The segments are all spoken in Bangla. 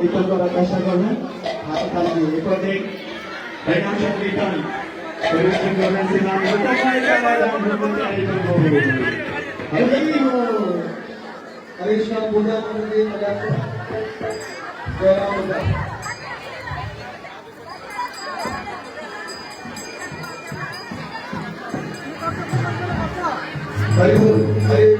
বিতরণ করার চেষ্টা করবেন, হাতে থাকবে বিপদে ফাইন্যান্সিয়াল রিটার্ন পরিবেশন করবেন সেখানে কৃষ্ণ পূজা করতে হরি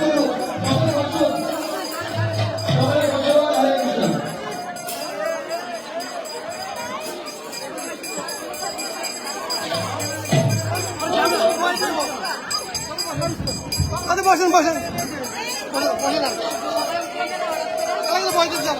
আচ্ছা বসেন বসেন। বসেন বসেন আলাদা বসে যাব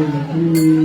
嗯。